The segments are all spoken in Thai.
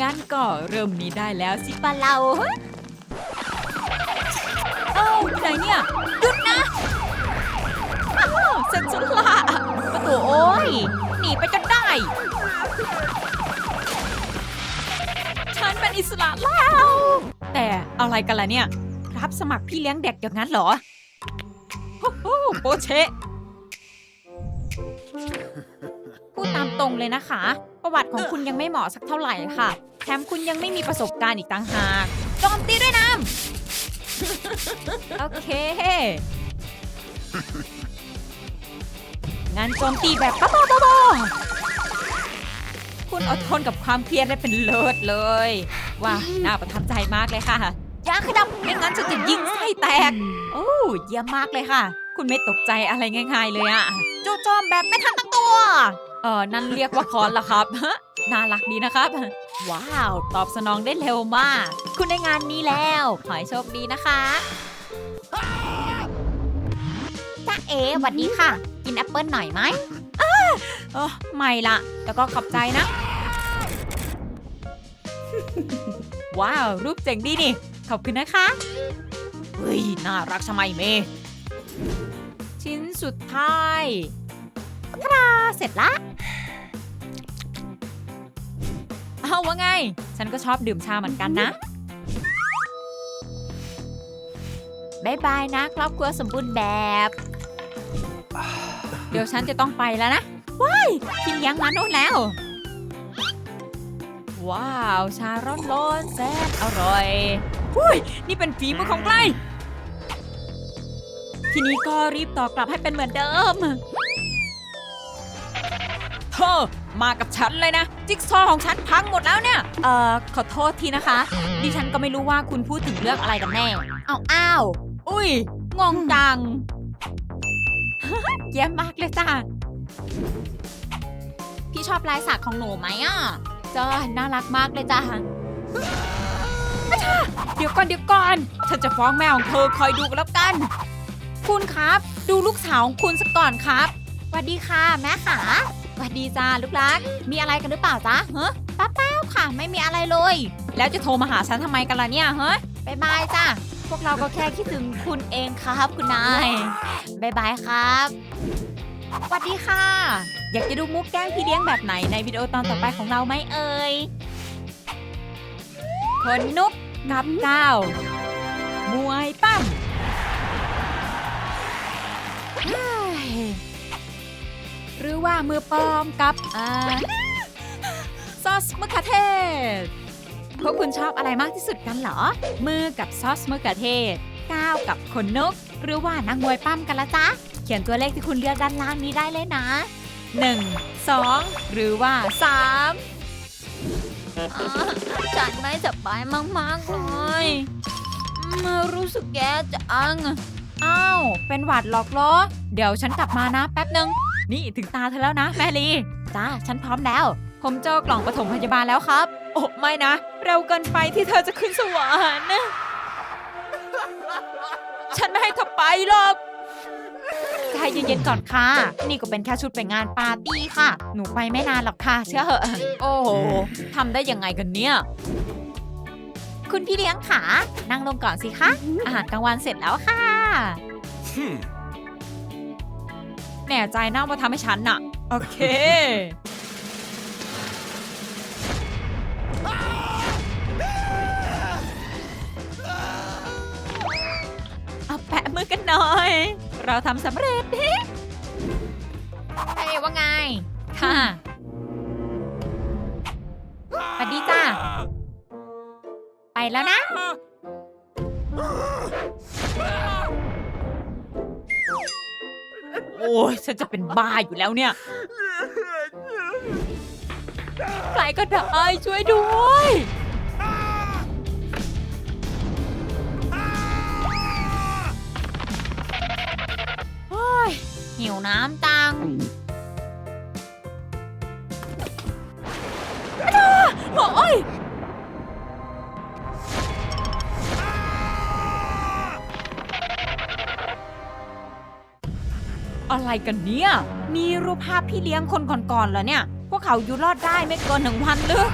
งั้นก็เริ่มนี้ได้แล้วสิปะเราเอ้าไหนเนี่ยหยุดนะอ้าวเสร็จฉันละโอ้โหโอ้ยหนีไปจนได้ ฉันเป็นอิสระแล้ว แต่อะไรกันล่ะเนี่ย รับสมัครพี่เลี้ยงเด็กอย่างนั้นเหรอโอ้โหโปเชะพูดตามตรงเลยนะคะ ประวัติของคุณยังไม่เหมาะสักเท่าไหร่ค่ะ ถมคุณยังไม่มีประสบการณ์อีกต่างหากโจมตีด้วยน้ำ โอเคงั้นโจมตีแบบบ้าๆๆคุณอดทนกับความเครียดได้เป็นเลิศเลย ว้าน่าประทับใจมากเลยค่ะยาขยับไม่งั้นฉันจะยิงไส้แตก โอ้เยี่ยมมากเลยค่ะ คุณไม่ตกใจอะไรง่าย ๆ เลยอะจู่โจมแบบไม่ทันตั้งตัว เออนั่นเรียกว่าคอนเหรอครับ น่ารักดีนะครับ ว้าว ตอบสนองได้เร็วมาก คุณได้งานนี้แล้ว ขอให้โชคดีนะคะจ้าเอ๋สวัสดีค่ะ กินแอปเปิลหน่อยไหมเออไม่ละแต่ก็ขอบใจนะ ว้าว รูปเจ๋งดีนี่ ขอบคุณนะคะ เฮ้ย น่ารักชะมัยเม ชิ้นสุดท้ายทาดาเสร็จละ เอาว่าไง ฉันก็ชอบดื่มชาเหมือนกันนะบายบายนะ ครอบครัวสมบูรณ์แบบ เดี๋ยวฉันจะต้องไปแล้วนะว้ายพี่เลี้ยงมาโน่นแล้ว ว้าว ชาร้อนร้อนแซ่บอร่อยอุ้ยนี่เป็นฝีมือของใครทีนี้ก็รีบตอบกลับให้เป็นเหมือนเดิมเธอ มากับฉันเลยนะ จิ๊กซอของฉันพังหมดแล้วเนี่ย เอ่อ ขอโทษทีนะคะ ดิฉันก็ไม่รู้ว่าคุณพูดถึงเรื่องอะไรกันแน่เอาอ้าว อุ้ย งงจัง เยี่ยมมากเลยจ้าพี่ชอบลายสักของหนูไหมอะจ้าน่ารักมากเลยจ้าเดี๋ยวก่อนเดี๋ยวก่อนฉันจะฟ้องแม่ของเธอคอยดูกันแล้วกัน คุณครับ ดูลูกสาวของคุณสักก่อนครับสวัสดีค่ะแม่ขา วัสดีจ้าลูกรัก มีอะไรกันหรือเปล่าจ๊ะเฮ้ป้าเป้าค่ะ ไม่มีอะไรเลย แล้วจะโทรมาหาฉันทำไมกันล่ะเนี่ยเฮ้ยบายบายจ้าพวกเราก็แค่คิดถึงคุณเองครับ คุณนายบายบายครับสวัสดีค่ะ อยากจะดูมุกแกล้งพี่เลี้ยงแบบไหนในวิดีโอตอนต่อไปของเราไหมเอ่ยคนนุกกับก้าวมวยปั้ม หรือว่ามือปลอมกับอ่าซอสมะเขือเทศ พวกคุณชอบอะไรมากที่สุดกันเหรอ มือกับซอสมะเขือเทศก้าวกับขนนก หรือว่านักมวยปั้มกันละจ๊ะ เขียนตัวเลขที่คุณเลือกด้านล่างนี้ได้เลยนะ 1 2 หรือว่า 3 ฉันไม่สบายมาก ๆ เลยมารู้สึกแย่จัง อ้าว เป็นหวัดหรอกเหรอ เดี๋ยวฉันกลับมานะแป๊บหนึ่ง นี่ถึงตาเธอแล้วนะแมรี่จ้าฉันพร้อมแล้ว ผมเจอกล่องปฐมพยาบาลแล้วครับ โอ้ไม่นะ เร็วเกินไปที่เธอจะขึ้นสวรรค์ฉันไม่ให้เธอไปหรอกใจเย็นๆก่อนค่ะ นี่ก็เป็นแค่ชุดไปงานปาร์ตี้ค่ะ หนูไปไม่นานหรอกค่ะ เชื่อเหอะ โอ้โหทำได้ยังไงกันเนี่ย คุณพี่เลี้ยงขา นั่งลงก่อนสิคะ อาหารกลางวันเสร็จแล้วค่ะ แน่ใจนะว่าทำให้ฉันน่ะ โอเค เอาแปะมือกันหน่อย เราทำสำเร็จเฮ้ยว่าไง ค่ะสวัสดีจ้า ไปแล้วนะ โอ้ยฉันจะเป็นบ้าอยู่แล้วเนี่ยใครก็ได้ช่วยด้วย โอ้ยหิวน้ำตัง อะไรกันเนี่ยมีรูปภาพพี่เลี้ยงคนก่อนๆเหรอเนี่ย พวกเขาอยู่รอดได้ไม่เกินหนึ่งวันหรือ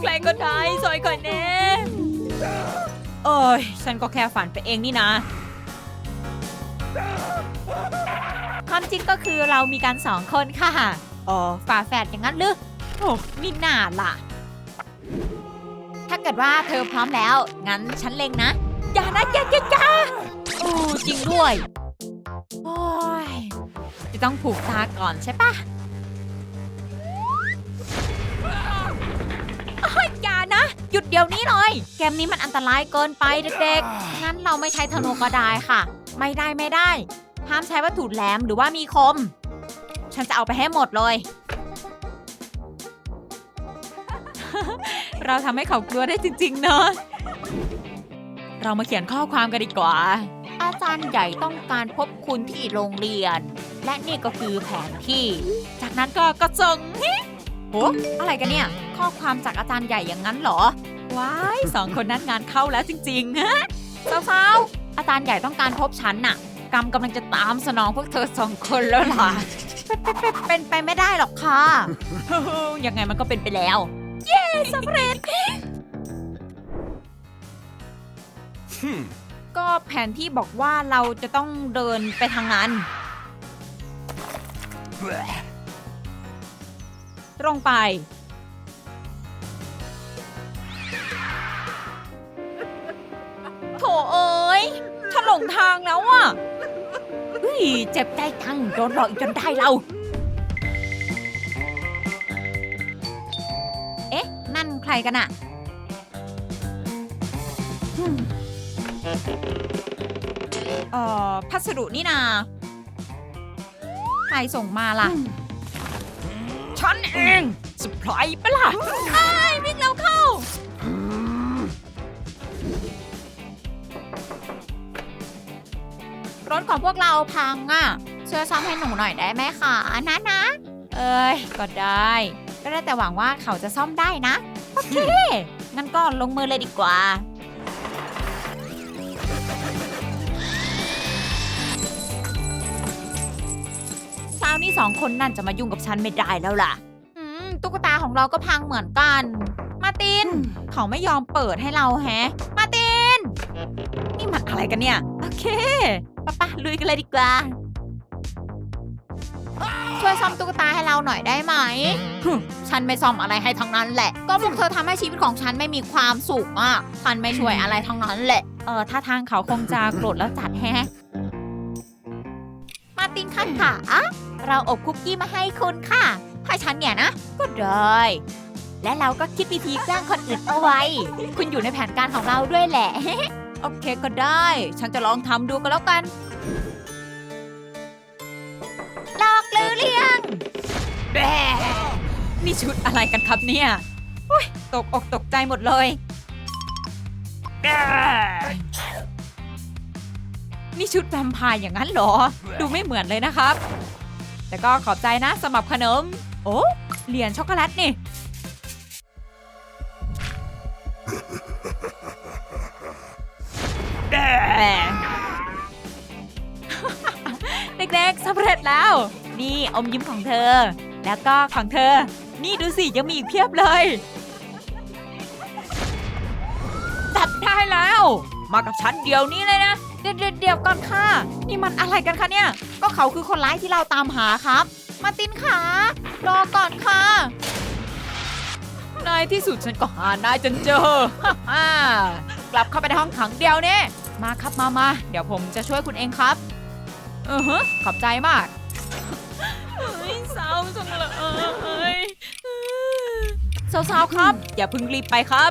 ใครก็ได้ซอยก่อนแน่เอ้ย ฉันก็แค่ฝันไปเองนี่นะ ความจริงก็คือเรามีกันสองคนค่ะ อ๋อ ฝาแฝดอย่างนั้นหรือโอ้มิหนาล่ะ ถ้าเกิดว่าเธอพร้อมแล้ว งั้นฉันเลงนะ อย่านะอย่าอย่าอย่าโอ้จริงด้วย โอ้ย จะต้องผูกตาก่อนใช่ปะโอ้ยอย่านะ หยุดเดี๋ยวนี้เลย เกมนี้มันอันตรายเกินไปเด็กๆ งั้นเราไม่ใช้ธนูก็ได้ค่ะ ไม่ได้ไม่ได้ ห้ามใช้วัตถุแหลมหรือว่ามีคม ฉันจะเอาไปให้หมดเลยเราทำให้เขากลัวได้จริง ๆ เนอะ เรามาเขียนข้อความกันดีกว่า อาจารย์ใหญ่ต้องการพบคุณที่โรงเรียน และนี่ก็คือแผนที่ จากนั้นก็กระจงฮิโหอะไรกันเนี่ย ข้อความจากอาจารย์ใหญ่อย่างนั้นเหรอ ว้ายสองคนนั้นงานเข้าแล้วจริงๆฮะสาวๆอาจารย์ใหญ่ต้องการพบฉันน่ะกรรมกำลังจะตามสนองพวกเธอสองคนแล้วล่ะเป็นเป็นเป็นไปไม่ได้หรอกค่ะยังไงมันก็เป็นไปแล้ว เย้สำเร็จ ก็แผนที่บอกว่าเราจะต้องเดินไปทางนั้น ตรงไป โถเอ้ยถ้าหลงทางแล้วอะเฮ้ยเจ็บใจจังโดนหลอกอีกจนได้เรา เอ๊ะ นั่นใครกันอะ เอ่อพัสดุนี่นาใครส่งมาล่ะ ฉันเองสปายปะล่ะไอ้ายวิ่งเร็วเข้า รถของพวกเราพังอะช่วยซ่อมให้หนูหน่อยได้ไหมคะนะนะ เอ้ย ก็ได้ ก็ได้แต่หวังว่าเขาจะซ่อมได้นะ โอเค งั้นก็ลงมือเลยดีกว่า เช้านี้สองคนนั่นจะมายุ่งกับฉันไม่ได้แล้วล่ะ อืมตุ๊กตาของเราก็พังเหมือนกัน มาร์ติน เขาไม่ยอมเปิดให้เราแฮะ มาร์ติน นี่มันอะไรกันเนี่ย โอเคปะปะลุยกันเลยดีกว่า ช่วยซ่อมตุ๊กตาให้เราหน่อยได้ไหมฉันไม่ซ่อมอะไรให้ทั้งนั้นแหละ ก็พวกเธอทำให้ชีวิตของฉันไม่มีความสุขอะ ฉันไม่ช่วยอะไรทั้งนั้นแหละ เออถ้าทางเขาคงจะโกรธแล้วจัดแฮะมาร์ ตินคันค่ะเราอบคุกกี้มาให้คุณค่ะให้ฉันเนี่ยนะ ก็ได้ และเราก็คิดวิธีแกล้งคนอื่นเอาไว้ คุณอยู่ในแผนการของเราด้วยแหละ โอเคก็ได้ ฉันจะลองทำดูก็แล้วกันหลอกหรือเลี่ยงแบนี่ชุดอะไรกันครับเนี่ยอุ๊ยตกอกตกใจหมดเลยแบ นี่ชุดแวมไพร์อย่างนั้นเหรอ ดูไม่เหมือนเลยนะครับ แต่ก็ขอบใจนะสำหรับขนม โอ้เหรียญช็อกโกแลตนี่แดงเด็กๆสำเร็จแล้ว นี่อมยิ้มของเธอ แล้วก็ของเธอ นี่ดูสิยังมีอีกเพียบเลยจับได้แล้ว มากับฉันเดี๋ยวนี้เลยนะ เดี๋ยวเดี๋ยวเดี๋ยวก่อนค่ะ นี่มันอะไรกันคะเนี่ย ก็เขาคือคนร้ายที่เราตามหาครับ มาตินขารอก่อนค่ะในที่สุดฉันก็หานายจนเจอกลับเข้าไปในห้องขังเดียวเนี่ยมาครับมามาเดี๋ยวผมจะช่วยคุณเองครับเออฮะขอบใจมากเฮ้ยเศร้าจังเลยสาวๆครับ อย่าเพิ่งรีบไปครับ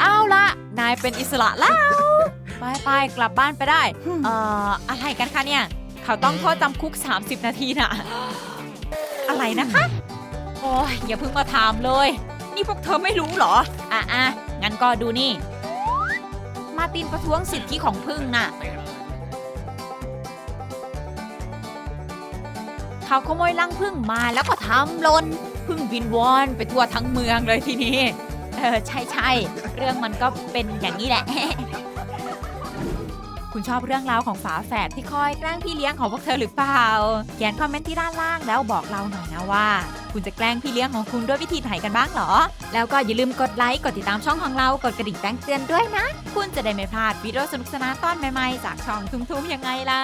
เอาละนายเป็นอิสระแล้ว ไปไปๆกลับบ้านไปได้ เอ่อ อะไรกันคะเนี่ย เขาต้องโทษจำคุก 30 นาทีน่ะ อะไรนะคะ โอ้ยอย่าเพิ่งมาถามเลย นี่พวกเธอไม่รู้เหรอ อะอะงั้นก็ดูนี่ มาร์ตินประท้วงสิทธิของพึ่งน่ะ เขาขโมยลังพึ่งมาแล้วก็ทำหลนพึ่งวินวอนไปทั่วทั้งเมืองเลยทีนี้ เออใช่ใช่เรื่องมันก็เป็นอย่างนี้แหละ คุณชอบเรื่องราวของฝาแฝดที่คอยแกล้งพี่เลี้ยงของพวกเธอหรือเปล่า เขียนคอมเมนต์ที่ด้านล่างแล้วบอกเราหน่อยนะว่า คุณจะแกล้งพี่เลี้ยงของคุณด้วยวิธีไหนกันบ้างเหรอ แล้วก็อย่าลืมกดไลค์ กดติดตามช่องของเรา กดกระดิ่งแจ้งเตือนด้วยนะ คุณจะได้ไม่พลาดวิดีโอสนุกสนานตอนใหม่ๆ จากช่องทุ่มๆยังไงล่ะ